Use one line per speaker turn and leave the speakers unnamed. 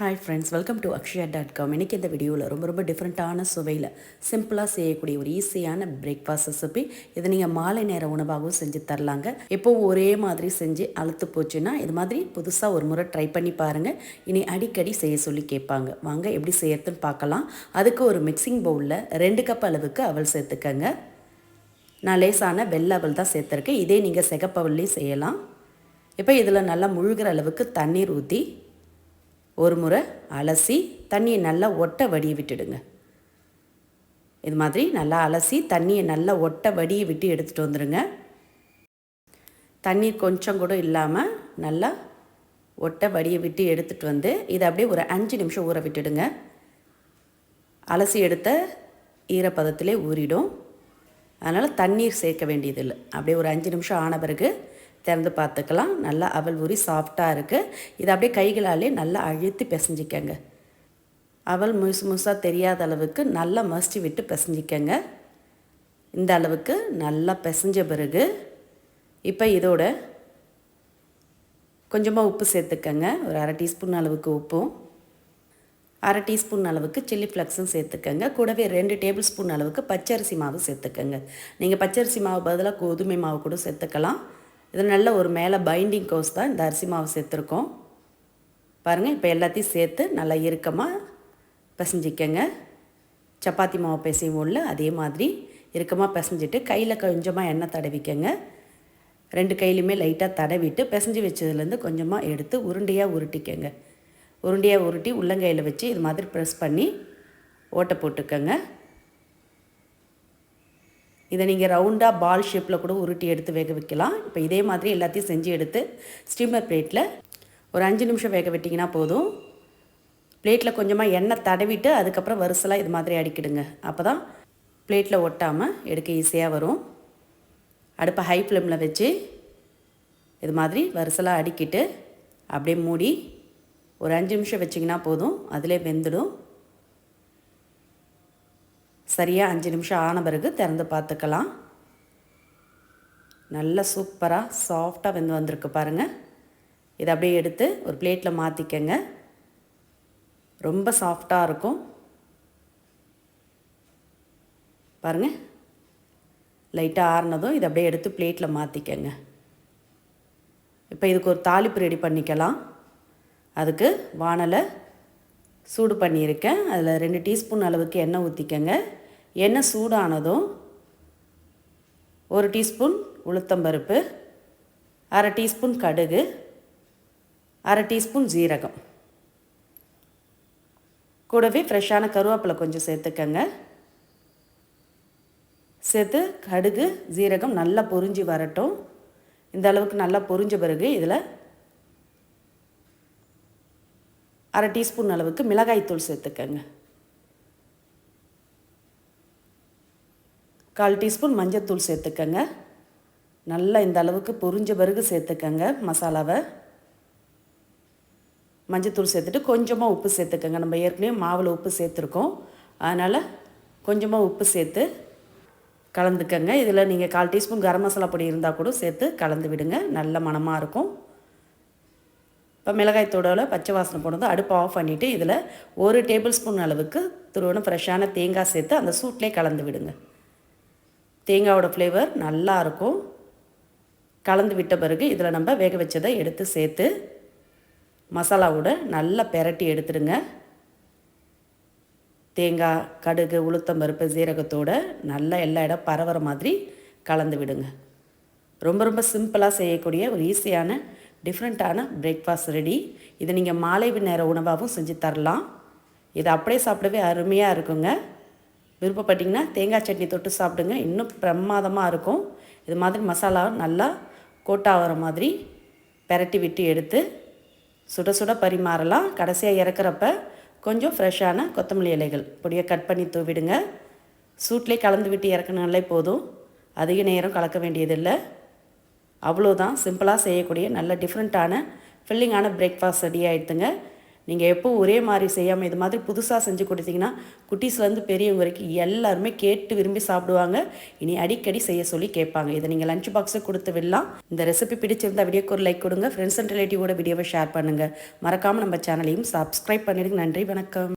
Hi friends welcome to Akshaya dot com இன்றைக்கி இந்த வீடியோவில் ரொம்ப ரொம்ப டிஃப்ரெண்ட்டான சுவையில் சிம்பிளாக செய்யக்கூடிய ஒரு ஈஸியான பிரேக்ஃபாஸ்ட் ரெசிபி இதை நீங்கள் மாலை நேர உணவாகவும் செஞ்சு தரலாங்க. எப்போ ஒரே மாதிரி செஞ்சு அழுத்து போச்சுன்னா இது மாதிரி புதுசாக ஒரு முறை ட்ரை பண்ணி பாருங்கள் இனி அடிக்கடி செய்ய சொல்லி கேட்பாங்க. வாங்க எப்படி செய்யறதுன்னு பார்க்கலாம். அதுக்கு ஒரு மிக்சிங் பவுலில் ரெண்டு கப் அளவுக்கு அவல் சேர்த்துக்கங்க. நான் லேசான வெள்ளை அவல் தான் சேர்த்துருக்கேன். இதே நீங்கள் சிகப்பவல்லையும் செய்யலாம். இப்போ இதில் நல்லா முழுகிற அளவுக்கு தண்ணீர் ஊற்றி ஒரு முறை அலசி தண்ணியை நல்லா ஒட்ட வடிய விட்டுடுங்க. இது மாதிரி நல்லா அலசி தண்ணியை நல்லா ஒட்ட வடிய விட்டு எடுத்துகிட்டு வந்துடுங்க. தண்ணீர் கொஞ்சம் கூட இல்லாமல் நல்லா ஒட்ட வடியை விட்டு எடுத்துகிட்டு வந்து இதை அப்படியே ஒரு அஞ்சு நிமிஷம் ஊற விட்டுடுங்க. அலசி எடுத்த ஈரப்பதத்திலே ஊறிடும். அதனால் தண்ணீர் சேர்க்க வேண்டியதில்லை. அப்படியே ஒரு அஞ்சு நிமிஷம் ஆன பிறகு திறந்து பார்த்துக்கலாம். நல்லா அவல் ஊறி சாஃப்டாக இருக்குது இதை அப்படியே கைகளாலே நல்லா அழுத்தி பிசைஞ்சிக்கங்க. அவல் முழுசு முழுசாக தெரியாத அளவுக்கு நல்லா மசிச்சு விட்டு பிசைஞ்சிக்கங்க. இந்த அளவுக்கு நல்லா பிசைஞ்ச பிறகு இப்போ இதோட கொஞ்சமாக உப்பு சேர்த்துக்கங்க. ஒரு அரை டீஸ்பூன் அளவுக்கு உப்பும் அரை டீஸ்பூன் அளவுக்கு சில்லி ஃப்ளக்ஸும் சேர்த்துக்கங்க. கூடவே ரெண்டு டேபிள் ஸ்பூன் அளவுக்கு பச்சரிசி மாவு சேர்த்துக்கங்க. நீங்கள் பச்சரிசி மாவு பதிலாக கோதுமை மாவு கூட சேர்த்துக்கலாம். இது நல்ல ஒரு மேலே பைண்டிங் கோஸ் தான் இந்த அரிசி மாவு சேர்த்துருக்கோம். பாருங்கள் இப்போ எல்லாத்தையும் சேர்த்து நல்லா இறுக்கமாக பிசைஞ்சிக்கங்க. சப்பாத்தி மாவு பிசைவோம்ல அதே மாதிரி இறுக்கமாக பிசைஞ்சிட்டு கையில் கொஞ்சமாக எண்ணெய் தடவிக்கங்க. ரெண்டு கையிலையுமே லைட்டாக தடவிட்டு பிசைஞ்சு வச்சதுலேருந்து கொஞ்சமாக எடுத்து உருண்டையாக உருட்டிக்கங்க. உருண்டையாக உருட்டி உள்ளங்கையில் வச்சு இது மாதிரி ப்ரெஸ் பண்ணி ஓட்டை போட்டுக்கோங்க. இதை நீங்கள் ரவுண்டாக பால் ஷேப்பில் கூட உருட்டி எடுத்து வேக வைக்கலாம். இப்போ இதே மாதிரி எல்லாத்தையும் செஞ்சு எடுத்து ஸ்டீமர் பிளேட்டில் ஒரு அஞ்சு நிமிஷம் வேக விட்டிங்கன்னா போதும். பிளேட்டில் கொஞ்சமாக எண்ணெய் தடவிட்டு அதுக்கப்புறம் வரிசலாக இது மாதிரி அடிக்கிடுங்க. அப்போ தான் பிளேட்டில் ஒட்டாமல் எடுக்க ஈஸியாக வரும். அடுப்பை ஹை ஃப்ளேமில் வச்சு இது மாதிரி வரிசலாக அடிக்கிட்டு அப்படியே மூடி ஒரு அஞ்சு நிமிஷம் வச்சிங்கன்னா போதும். அதிலே வெந்துடும். சரியாக அஞ்சு நிமிஷம் ஆன பிறகு திறந்து பார்த்துக்கலாம். நல்லா சூப்பராக சாஃப்டாக வெந்து வந்திருக்கு பாருங்கள் இதை அப்படியே எடுத்து ஒரு பிளேட்டில் மாற்றிக்கங்க ரொம்ப சாஃப்டாக இருக்கும். பாருங்கள் லைட்டாக ஆறுனதும் இதை அப்படியே எடுத்து பிளேட்டில் மாற்றிக்கங்க இப்போ இதுக்கு ஒரு தாளிப்பு ரெடி பண்ணிக்கலாம். அதுக்கு வானலை சூடு பண்ணியிருக்கேன். அதில் ரெண்டு டீஸ்பூன் அளவுக்கு எண்ணெய் ஊற்றிக்கங்க எண்ணெய் சூடானதும் ஒரு டீஸ்பூன் உளுத்தம்பருப்பு அரை டீஸ்பூன் கடுகு அரை டீஸ்பூன் ஜீரகம் கூடவே ஃப்ரெஷ்ஷான கருவேப்பிலை கொஞ்சம் சேர்த்துக்கங்க. சேர்த்து கடுகு ஜீரகம் நல்லா பொரிஞ்சு வரட்டும். இந்த அளவுக்கு நல்லா பொரிஞ்ச பிறகு இதில் அரை டீஸ்பூன் அளவுக்கு மிளகாய்த்தூள் சேர்த்துக்கங்க. கால் டீஸ்பூன் மஞ்சத்தூள் சேர்த்துக்கங்க. நல்லா இந்த அளவுக்கு பொரிஞ்ச பிறகு சேர்த்துக்கங்க மசாலாவை. மஞ்சத்தூள் சேர்த்துட்டு கொஞ்சமாக உப்பு சேர்த்துக்கங்க. நம்ம ஏற்கனவே மாவில் உப்பு சேர்த்துருக்கோம். அதனால் கொஞ்சமாக உப்பு சேர்த்து கலந்துக்கங்க. இதில் நீங்கள் கால் டீஸ்பூன் கரம் மசாலா பொடி இருந்தால் கூட சேர்த்து கலந்து விடுங்க. நல்ல மணமாக இருக்கும். இப்போ மிளகாய் தூடோவில் பச்சை வாசனை போனது அடுப்பு ஆஃப் பண்ணிவிட்டு இதில் ஒரு டேபிள் ஸ்பூன் அளவுக்கு துருவணும் ஃப்ரெஷ்ஷான தேங்காய் சேர்த்து அந்த சூட்லேயே கலந்து விடுங்க. தேங்காவோட ஃப்ளேவர் நல்லாயிருக்கும் கலந்து விட்ட பிறகு இதில் நம்ம வேக வச்சதை எடுத்து சேர்த்து மசாலாவோட நல்லா பெரட்டி எடுத்துடுங்க. தேங்காய் கடுகு உளுத்தம் பருப்பு சீரகத்தோடு நல்லா எல்லா இடம் பரவுற மாதிரி கலந்து விடுங்க. ரொம்ப ரொம்ப சிம்பிளாக செய்யக்கூடிய ஒரு ஈஸியான டிஃப்ரெண்ட்டான பிரேக்ஃபாஸ்ட் ரெடி இதை நீங்கள் மாலை நேர உணவாகவும் செஞ்சு தரலாம். இதை அப்படியே சாப்பிடவே அருமையாக இருக்குங்க. விருப்பப்பட்டிங்கன்னா தேங்காய் சட்னி தொட்டு சாப்பிடுங்க. இன்னும் பிரமாதமாக இருக்கும். இது மாதிரி மசாலா நல்லா கோட்டாகிற மாதிரி பெரட்டி விட்டு எடுத்து சுட சுட பரிமாறலாம். கடைசியாக இறக்குறப்ப கொஞ்சம் ஃப்ரெஷ்ஷான கொத்தமல்லி இலைகள் பொடியை கட் பண்ணி தூவிடுங்க. சூட்லேயே கலந்து விட்டு இறக்குனாலே போதும். அதிக நேரம் கலக்க வேண்டியதில்லை. அவ்வளோதான் சிம்பிளாக செய்யக்கூடிய நல்ல டிஃப்ரெண்ட்டான ஃபில்லிங்கான பிரேக்ஃபாஸ்ட் ரெடி ஆகிடுதுங்க நீங்கள் எப்போ ஒரே மாதிரி செய்யாமல் இது மாதிரி புதுசாக செஞ்சு கொடுத்தீங்கன்னா குட்டீஸ்லேருந்து பெரியவங்க வரைக்கும் எல்லாருமே கேட்டு விரும்பி சாப்பிடுவாங்க. இனி அடிக்கடி செய்ய சொல்லி கேட்பாங்க. இதை நீங்கள் லஞ்ச் பாக்ஸை கொடுத்து விடலாம். இந்த ரெசிபி பிடிச்சிருந்தா வீடியோக்கு ஒரு லைக் கொடுங்க. ஃப்ரெண்ட்ஸ் அண்ட் ரிலேட்டிவோட வீடியோவை ஷேர் பண்ணுங்கள் மறக்காமல் நம்ம சேனலையும் சப்ஸ்கிரைப் பண்ணிடுங்க. நன்றி வணக்கம்.